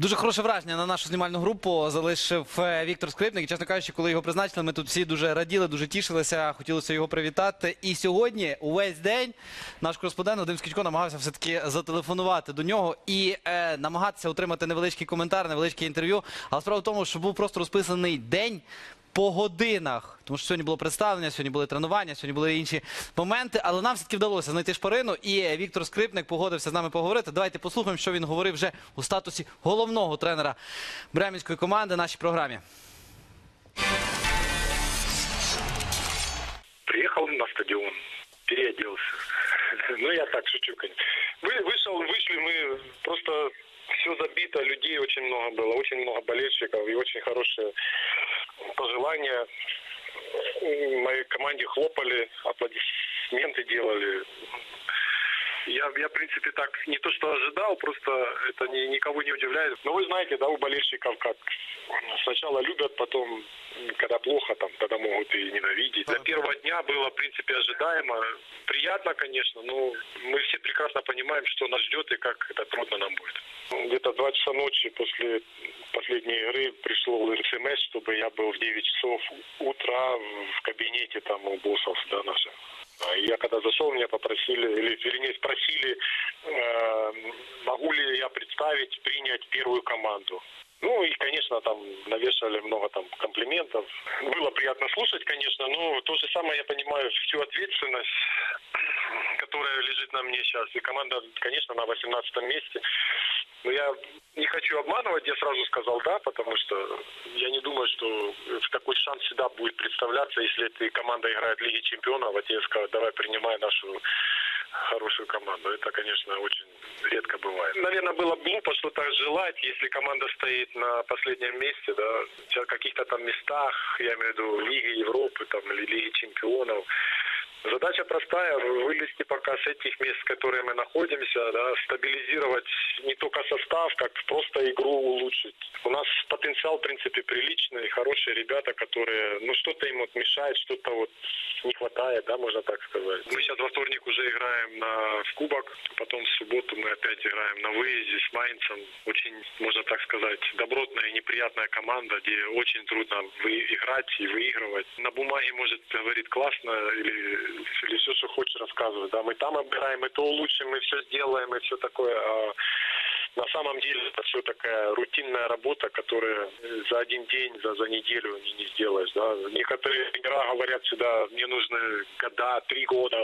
Дуже хороше враження на нашу знімальну групу залишив е, Віктор Скрипник. І, чесно кажучи, коли його призначили, ми тут всі дуже раділи, дуже тішилися, хотілося його привітати. І сьогодні, увесь день, наш кореспондент Вадим Скічко намагався все-таки зателефонувати до нього і е, намагатися отримати невеличкий коментар, невеличке інтерв'ю. Але справа в тому, що був просто розписаний день По годинах, тому що сьогодні було представлення, сьогодні були тренування, сьогодні були інші моменти, але нам все-таки вдалося знайти шпарину, і е, Віктор Скрипник погодився з нами поговорити. Давайте послухаємо, що він говорив вже у статусі головного тренера бремінської команди в нашій програмі. Приехал на стадион, переоделся. Ну, я так шучу, конечно. Вы, вышел, вышли мы, просто все забито, людей очень много было, очень много болельщиков и очень хорошие Пожелания. Моей команде хлопали, аплодисменты делали. Я, я, в принципе, так не то что ожидал, просто это ни- никого не удивляет. Но вы знаете, да, у болельщиков как сначала любят, потом, когда плохо, там, тогда могут и ненавидеть. До первого дня было, в принципе, ожидаемо. Приятно, конечно, но мы все прекрасно понимаем, что нас ждет и как это трудно нам будет. Где-то два часа ночи после последней игры пришло смс, чтобы я был в 9 часов утра в кабинете там у боссов, да, наших. А Я когда зашел, меня попросили, или вернее спросили, э, могу ли я представить, принять первую команду. Ну и, конечно, там навешали много там комплиментов. Было приятно слушать, конечно, но то же самое я понимаю всю ответственность, которая лежит на мне сейчас. И команда, конечно, на 18 месте. Но я не хочу обманывать, я сразу сказал да, потому что я не думаю, что такой шанс всегда будет представляться, если ты команда играет в Лиге Чемпионов, а тебе скажут, давай принимай нашу хорошую команду. Это, конечно, очень редко бывает. Наверное, было глупо что-то желать, если команда стоит на последнем месте, да, в каких-то там местах, я имею в виду Лиги Европы там, или Лиги Чемпионов. Задача простая, вылезти пока с этих мест, в которые мы находимся, да, стабилизировать не только состав, как просто игру улучшить. У нас потенциал, в принципе, приличный, хорошие ребята, которые, ну, что-то им вот мешает, что-то вот не хватает, да, можно так сказать. Мы сейчас во вторник уже играем на, в Кубок, потом в субботу мы опять играем на выезде с Майнцем. Очень, можно так сказать, добротная и неприятная команда, где очень трудно вы- играть и выигрывать. На бумаге, может, говорит классно или, или все, что хочешь рассказывать. Да, мы там обираем, мы то улучшим, мы все сделаем и все такое. А на самом деле это все такая рутинная работа, которая за один день, за, за неделю не, не сделаешь. Да. Некоторые тренера говорят всегда, мне нужны года, три года,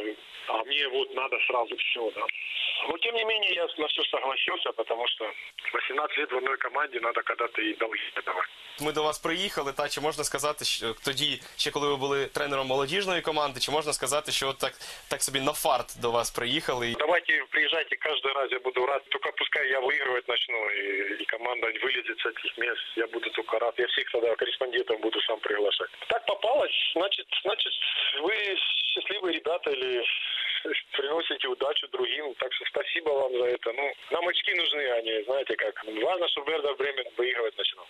а мне вот надо сразу все. Да. Но тем не менее я на все согласился, потому что 18 лет в одной команде надо когда-то и долги давать. Ми до вас приїхали, та чи можна сказати, що тоді, ще коли ви були тренером молодіжної команди, чи можна сказати, що так, так собі на фарт до вас приїхали? І Давайте приезжайте каждый раз, я буду рад. Только пускай я выигрывать начну, и, и команда вылезет с этих мест. Я буду только рад. Я всех тогда корреспондентов буду сам приглашать. Так попалось, значит, значит, вы счастливые ребята или приносите удачу другим. Так что спасибо вам за это. Ну, нам очки нужны, они, знаете как. Важно, чтобы Вердер Бремен выигрывать начинал.